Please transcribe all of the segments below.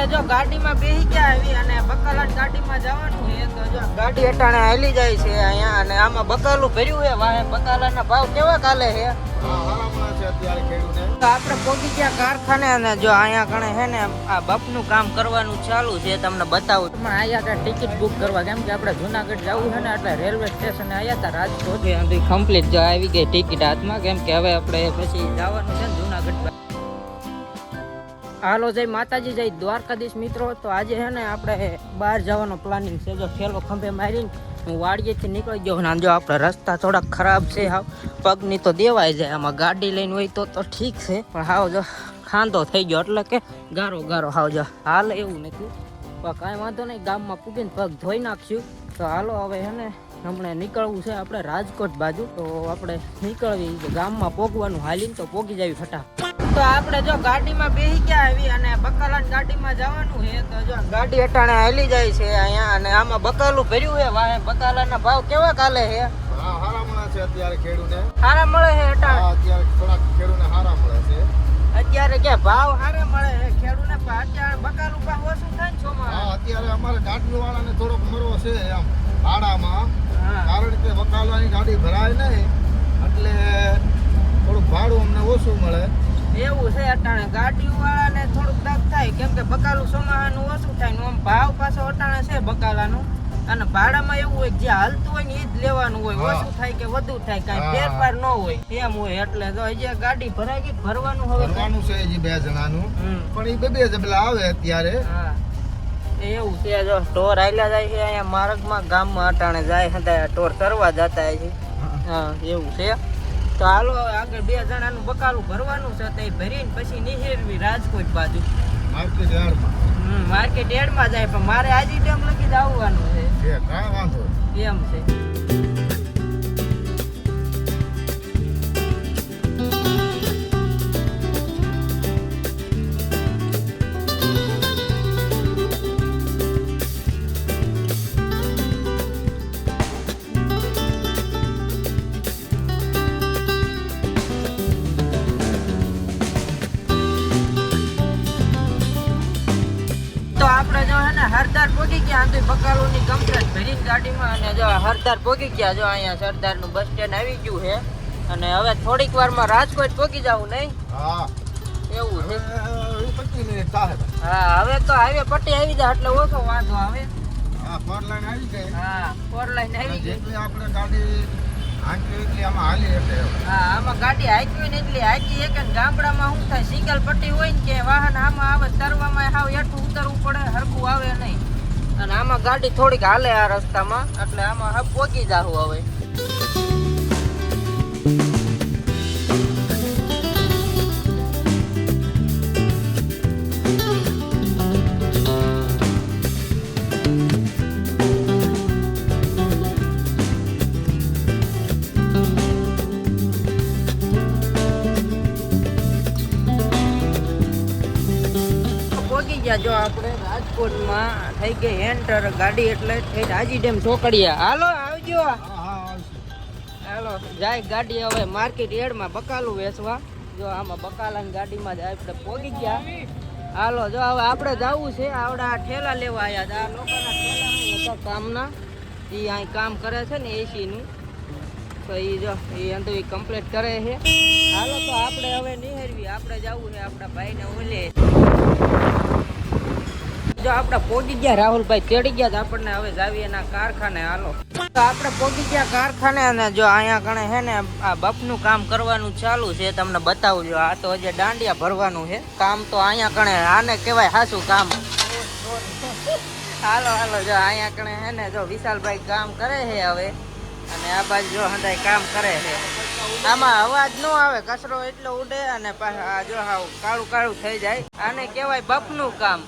આપણે જો ગાડીમાં બેસી ગયા આવી અને બકાલાટ ગાડીમાં જવાનું છે તો જો ગાડી અટાણે હાલી જાય છે અહીંયા અને આમાં બકાલું ભર્યું છે વાહે બકાલાના ભાવ કેવા કાલે છે? તો આપણે પહોંચી ગયા કારખાને અને જો અહીંયા કણે છે ને આ બાપનું કામ કરવાનું ચાલુ છે તમને બતાવું. તમે અહીંયા ત્યાં ટિકિટ બુક કરવા કેમ કે આપણે જુનાગઢ જવું છે ને એટલે રેલવે સ્ટેશને આવ્યા હતા રાજકોટ. કમ્પ્લીટ જો આવી ગઈ ટિકિટ હાથમાં કેમ કે હવે આપણે પછી જવાનું છે ને જુનાગઢ. હાલો જય માતાજી, જય દ્વારકાધીશ મિત્રો. તો આજે છે ને આપણે બહાર જવાનો પ્લાનિંગ છે. જો ઠેલો ખંભે મારીને હું વાડીએથી નીકળી ગયો ને જો આપણે રસ્તા થોડા ખરાબ છે હાવ. પગની તો દેવાય જાય, આમાં ગાડી લઈને હોય તો તો ઠીક છે. પણ હાવ જો ખાંધો થઈ ગયો, એટલે કે ગારો ગારો હાવ જો હાલ એવું નથી. પણ કાંઈ વાંધો નહીં, ગામમાં પૂગીને પગ ધોઈ નાખ્યું તો હાલો હવે હે ને હમણાં નીકળવું છે આપણે રાજકોટ બાજુ. તો આપણે નીકળવી ગામમાં પોગવાનું હાલીને તો પોગી જાવી ફટાફટ. તો આપણે જો ગાડીમાં બેસી ગયા આવી અને બકાલાની ગાડીમાં જવાનું છે તો જો ગાડી અટાણે હાલી જાય છે અહીંયા અને આમાં બકાલું ભર્યું છે વાહે બકાલાના ભાવ કેવા કાલે છે? સારા મળે છે અટાણે? અત્યારે કે ભાવ સારા મળે છે ખેડૂને પણ અત્યારે બકાલું ભાવ ઓછું થાય ને હા અત્યારે અમારે ગાડીઓ વાળાને થોડોક મરવો છે એમ ભાડામાં. હા. કારણ કે વકાલવાની ગાડી ભરાય નહીં એટલે થોડુંક ભાડું અમને ઓછું મળે. એવું છે અટાણે ગાડીઓ વાળાને થોડુંક દગ થાય. કેમ કે બકાલું સોમાહાનું ઓછું થાય ને આમ ભાવ પાછો અટાણે છે બકાલાનું. અને ભાડામાં એવું હોય જે હાલતું હોય ને એ જ લેવાનું હોય. ઓછું થાય કે વધુ થાય કાંઈ. ફેરફાર ન હોય. એમ હોય એટલે તો હજી ગાડી ભરાય ગઈ ભરવાનું હવે ભરવાનું છે હજી બે જણાનું. પણ એ બે બે જબલા આવે અત્યારે. એવું છે જો ટોર આયલા જાય છે અહીંયા માર્ગમાં ગામમાં અટાણે જાય હતા ટોર કરવા જતા છે. હા એવું છે. તો હાલો આગળ બે જણાનું બકાલું ભરવાનું છે તો એ ભરીને પછી નિહેરવી રાજકોટ બાજુ. માર્કેટ યાર્ડમાં. હમ માર્કેટ એડમાં જાય પણ મારે આજે ટાઈમ લગી જ આવવાનું છે. વાંધો એમ છે. પોગી ગયા આંધુ બકાલોની કમ્પ્લેટ ભરીને ગાડીમાં અને જો હરદાર પોગી ગયા જો અહીંયા સરદારનું બસ સ્ટેન્ડ આવી ગયું છે. અને હવે થોડીક વારમાં રાજકોટ પોગી જવું નહીં? હા. એવું છે. હા. હવે તો હાઈવે પટ્ટી આવી જાય એટલે ઓછો વાંધો આવે. હા ફોર લાઈન આવી ગઈ. હા ફોર લાઈન આવી ગઈ. જેટલી આપણે ગાડી આમાં ગાડી હાંકી ને એટલી હાંકી એક ગામડામાં શું થાય? સિંગલ પટ્ટી હોય ને કે વાહન આમાં આવે તરવામાં હાવ એટલું ઉતરવું પડે હરખું આવે નહીં. અને આમાં ગાડી થોડીક હાલે આ રસ્તામાં, એટલે આમાં હા પોગી જાવું હવે. જો આપણે. રાજકોટમાં થઈ ગઈ એન્ટર ગાડી એટલે થઈ હાજી ડેમ ચોકડીયા હાલો આવજો. હાલો જાય ગાડી હવે માર્કેટ એડમાં બકાલું વેચવા. જો આમાં બકાલાની ગાડીમાં જ આપણે પહોંચી ગયા. હાલો જો હવે આપણે જવું છે આવડા ઠેલા લેવા આવ્યા હતા. આ લોકોના ઠેલા કામના. એ અહીં કામ કરે છે ને એસીનું. તો એ જો એ એ કમ્પ્લીટ કરે છે. હાલો તો આપણે હવે નિહેરવી આપણે જવું છે આપણા ભાઈને ઓલે. જો આપણે પહોંચી ગયા, રાહુલભાઈ તેડી ગયા આપણને હવે જાવી એના કારખાને. હાલો. તો આપણે પહોંચી ગયા કારખાને અને જો અહીંયા કણે છે ને, આ બફનું કામ કરવાનું ચાલુ છે તમને બતાવું જો આ તો હજી દાંડિયા ભરવાનું છે. કામ તો અહીંયા કણે આને કહેવાય હાસું કામ. હાલો હાલો, જો અહીંયા કણે છે ને, જો વિશાલભાઈ કામ કરે છે હવે. અને આ બાજુ જો હંધાય કામ કરે છે. આમાં અવાજ ન આવે, કચરો એટલો ઉડે અને પાછા જો હાવ કાળું કાળું થઈ જાય. આને કહેવાય બફનું કામ.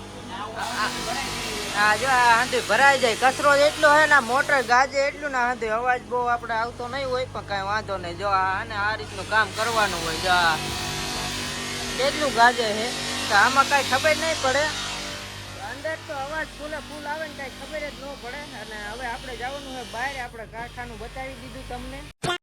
હા જો આ હાંધી ભરાઈ જાય. કચરો એટલો હે ને મોટર ગાજે એટલું ના હાંધી અવાજ બહુ આપણે આવતો નહીં હોય, પણ કાંઈ વાંધો નહીં. જો આ આને આ રીતનું કામ કરવાનું હોય, જો આ કેટલું ગાજે હે? તો આમાં કાંઈ ખબર નહીં પડે. અંદર તો અવાજ ફૂલે ફૂલ આવે ને કાંઈ ખબર જ ન પડે. અને હવે આપણે જવાનું હોય બહાર, આપણે કારખાનું બતાવી દીધું તમને.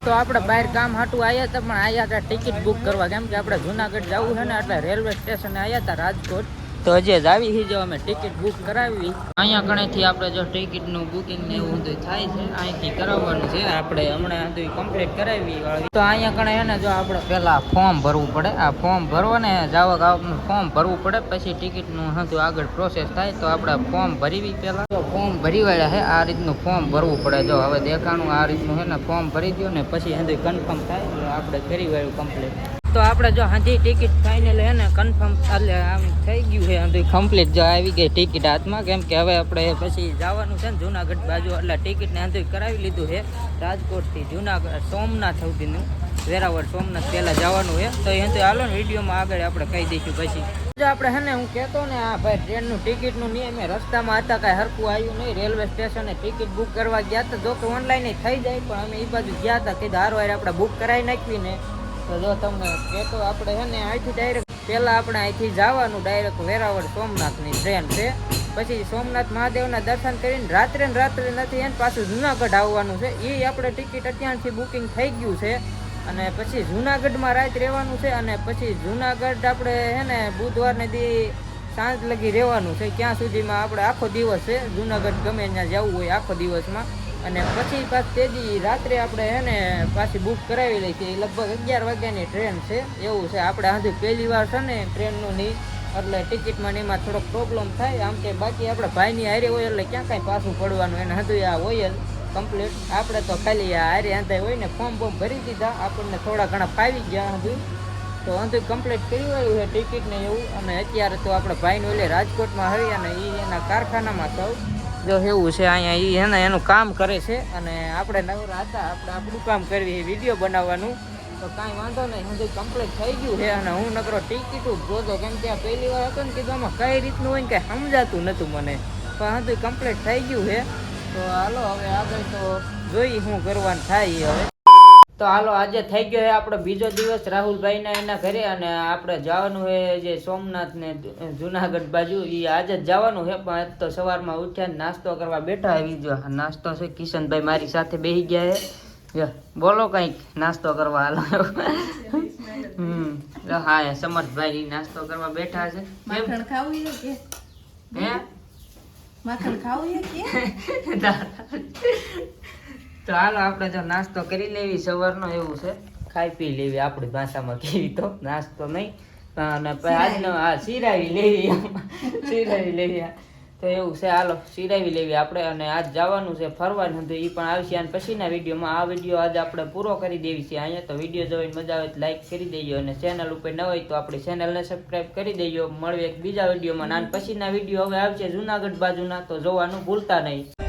તો આપણે બહાર કામ હાટું આવ્યા હતા, પણ આવ્યા હતા ટિકિટ બુક કરવા. કેમ કે આપણે જુનાગઢ જવું છે ને, એટલે રેલવે સ્ટેશને આવ્યા હતા રાજકોટ. તો હજી આવી હી જો અમે ટિકિટ બુક કરાવી. અહીંયા કણેથી આપણે જો ટિકિટનું બુકિંગ ને એવું બધું થાય છે, અહીંથી કરાવવાનું છે. આપણે હમણાં બધું કમ્પ્લીટ કરાવી તો અહીંયા કણે ને જો આપણે પહેલા ફોર્મ ભરવું પડે. આ ફોર્મ ભરવાને જાવા ગાવનું ફોર્મ ભરવું પડે, પછી ટિકિટનું હતું આગળ પ્રોસેસ થાય તો આપણે ફોર્મ ભરીવી પહેલાં તો ફોર્મ ભરી વાળ્યા છે આ રીતનું ફોર્મ ભરવું પડે. જો હવે દેખાણું આ રીતનું છે ને ફોર્મ ભરી દો ને પછી હંધું કન્ફર્મ થાય. આપણે ફેરી વાળ્યું કમ્પ્લીટ તો આપણે જો હાજી ટિકિટ ફાઇનલ હે ને કન્ફર્મ એટલે આમ થઈ ગયું છે, હજી કમ્પ્લીટ જો આવી ગઈ ટિકિટ હાથમાં, કેમ કે હવે આપણે પછી જવાનું છે ને જુનાગઢ બાજુ, એટલે ટિકિટને હંધું કરાવી લીધું છે રાજકોટથી જુનાગઢ, સોમનાથ સુધીનું. વેરાવળ, સોમનાથ પહેલાં જવાનું છે. તો એ તો હાલો ને વિડીયોમાં આગળ આપણે કહી દઈશું પછી. જો આપણે હે ને, હું કહેતો ને, આ ભાઈ ટ્રેનનું ટિકિટનું નિયમ રસ્તામાં હતા કાંઈ હરકું આવ્યું નહીં, રેલવે સ્ટેશને ટિકિટ બુક કરવા ગયા હતા. જો કે ઓનલાઈન થઈ જાય, પણ અમે એ બાજુ ગયા હતા, કીધું હારો આપણે બુક કરાવી નાખવી ને. તો જો તમને કહેતો આપણે છે ને અહીંથી ડાયરેક્ટ પહેલાં આપણે અહીંથી જવાનું ડાયરેક્ટ વેરાવળ સોમનાથની ટ્રેન છે. પછી સોમનાથ મહાદેવના દર્શન કરીને રાત્રે ને રાત્રે નથી, એને પાછું જુનાગઢ આવવાનું છે. એ આપણે ટિકિટ અત્યારથી બુકિંગ થઈ ગયું છે. અને પછી જુનાગઢમાં રાત રહેવાનું છે અને પછી જુનાગઢ આપણે હે ને બુધવારને દી સાંજ લગી રહેવાનું છે. ક્યાં સુધીમાં આપણે આખો દિવસ છે. જુનાગઢ ગમે ત્યાં જવું હોય આખો દિવસમાં. અને પછી પાછી તેજી રાત્રે આપણે હે ને પાછી બુક કરાવી લઈ એ લગભગ અગિયાર વાગ્યાની ટ્રેન છે. એવું છે. આપણે હજુ પહેલી વાર છે ને ટ્રેનનું નહીં એટલે ટિકિટમાં ને એમાં થોડોક પ્રોબ્લેમ થાય. આમ કે બાકી આપણે ભાઈની હારે હોય એટલે ક્યાં કાંઈ પાછું પડવાનું. એને હજુ આ જ કમ્પ્લીટ આપણે તો ખાલી આ હારે આંધાય હોય ને ફોર્મ બોર્મ ભરી દીધા. આપણને થોડા ઘણા ફાવી ગયા હજુ. તો અંધું કમ્પ્લીટ કરી આવ્યું છે ટિકિટ ને એવું. અને અત્યારે તો આપણે ભાઈને ઓલે રાજકોટમાં હરી અને એ એના કારખાનામાં સૌ જો એવું છે, અહીંયા એ એને એનું કામ કરે છે અને આપણે નવરા હતા, આપણે આપણું કામ કરવી વીડિયો બનાવવાનું. તો કાંઈ વાંધો નહીં, હજી કમ્પ્લીટ થઈ ગયું છે અને હું નકરો ટિકિટું જોતો, કેમ કે આ પહેલી વાર હતો ને કીધું આમાં કઈ રીતનું હોય ને કાંઈ સમજાતું નહોતું મને. પણ હજી કમ્પ્લીટ થઈ ગયું છે. તો હાલો, હવે આગળ તો જોઈ શું કરવાનું થાય એ હવે. તો હાલો આજે થઈ ગયો છે આપણો બીજો દિવસ. રાહુલભાઈના એના ઘરે અને આપણે જવાનું છે જે સોમનાથ ને જુનાગઢ બાજુ. એ આજે જ જવાનું છે પણ તો સવારમાં ઉઠ્યા નાસ્તો કરવા બેઠા આવી જો નાસ્તો છે કિશનભાઈ મારી સાથે બેસી ગયા છે. બોલો કંઈક નાસ્તો કરવા હાલો. હમ હા એ સમર્થભાઈ નાસ્તો કરવા બેઠા છે? માખણ ખાવું હે? માખણ ખાવું છે કે? તો હાલો આપણે જો નાસ્તો કરી લેવી સવારનો એવું છે. ખાઈ પી લેવી આપણી ભાષામાં કેવી તો નાસ્તો નહીં. અને આજનો હા સિરાવી લેવી. સિરાવી લેવી તો એવું છે હાલો સિરાવી લેવી આપણે. અને આજ જવાનું છે ફરવાનું હતું એ પણ આવશે. અને પછીના વિડીયોમાં આ વીડિયો આજે આપણે પૂરો કરી દેવી છે અહીંયા. તો વીડિયો જોઈને મજા આવે તો લાઈક કરી દેજો. અને ચેનલ ઉપર ન હોય તો આપણી ચેનલને સબસ્ક્રાઈબ કરી દેજો. મળવી એક બીજા વિડીયોમાં. અને પછીના વીડિયો હવે આવશે જુનાગઢ બાજુના. તો જોવાનું ભૂલતા નહીં.